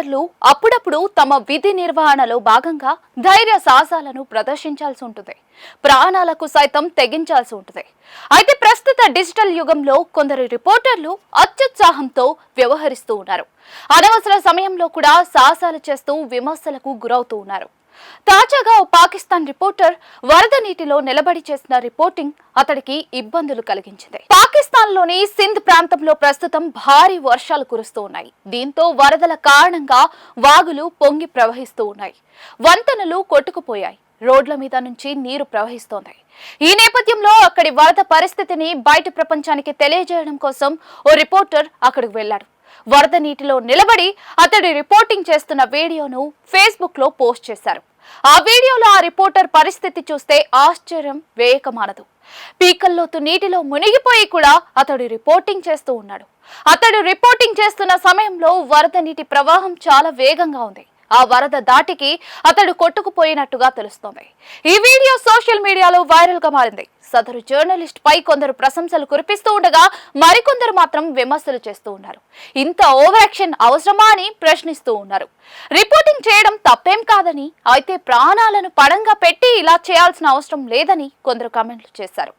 రిపోర్టర్లు అప్పుడప్పుడు తమ విధి నిర్వహణలో భాగంగా ధైర్య సాహసాలను ప్రదర్శించాల్సి ఉంటుంది. ప్రాణాలకు సైతం తెగించాల్సి ఉంటుంది. అయితే ప్రస్తుత డిజిటల్ యుగంలో కొందరు రిపోర్టర్లు అత్యుత్సాహంతో వ్యవహరిస్తూ ఉన్నారు. అనవసర సమయంలో కూడా సాహసాలు చేస్తూ విమర్శలకు గురవుతూ ఉన్నారు. తాజాగా ఓ పాకిస్తాన్ రిపోర్టర్ వరద నీటిలో నిలబడి చేసిన రిపోర్టింగ్ అతడికి ఇబ్బందులు కలిగించింది. రాజస్థాన్లోని సింధ్ ప్రాంతంలో ప్రస్తుతం భారీ వర్షాలు కురుస్తూ ఉన్నాయి. దీంతో వరదల కారణంగా వాగులు పొంగి ప్రవహిస్తూ ఉన్నాయి. వంతెనలు కొట్టుకుపోయాయి. రోడ్ల మీద నుంచి నీరు ప్రవహిస్తోంది. ఈ నేపథ్యంలో అక్కడి వరద పరిస్థితిని బయట ప్రపంచానికి తెలియజేయడం కోసం ఓ రిపోర్టర్ అక్కడికి వెళ్ళాడు వరద నీటిలో నిలబడి అతడి రిపోర్టింగ్ చేస్తున్న వీడియోను ఫేస్బుక్లో పోస్ట్ చేశారు. ఆ వీడియోలో ఆ రిపోర్టర్ పరిస్థితి చూస్తే ఆశ్చర్యం వేయకమానదు పీకల్లోతు నీటిలో మునిగిపోయి కూడా అతడు రిపోర్టింగ్ చేస్తూ ఉన్నాడు. అతడు రిపోర్టింగ్ చేస్తున్న సమయంలో వరద నీటి ప్రవాహం చాలా వేగంగా ఉంది. ఆ వరద దాటికి అతడు కొట్టుకుపోయినట్టుగా తెలుస్తోంది. ఈ వీడియో సోషల్ మీడియాలో వైరల్గా మారింది. సదరు జర్నలిస్ట్ పై కొందరు ప్రశంసలు కురిపిస్తూ ఉండగా మరికొందరు మాత్రం విమర్శలు చేస్తూ ఉన్నారు. ఇంత ఓవరాక్షన్ అవసరమా అని ప్రశ్నిస్తూ ఉన్నారు. రిపోర్టింగ్ చేయడం తప్పేం కాదని అయితే ప్రాణాలను పడంగా పెట్టి ఇలా చేయాల్సిన అవసరం లేదని కొందరు కామెంట్లు చేశారు.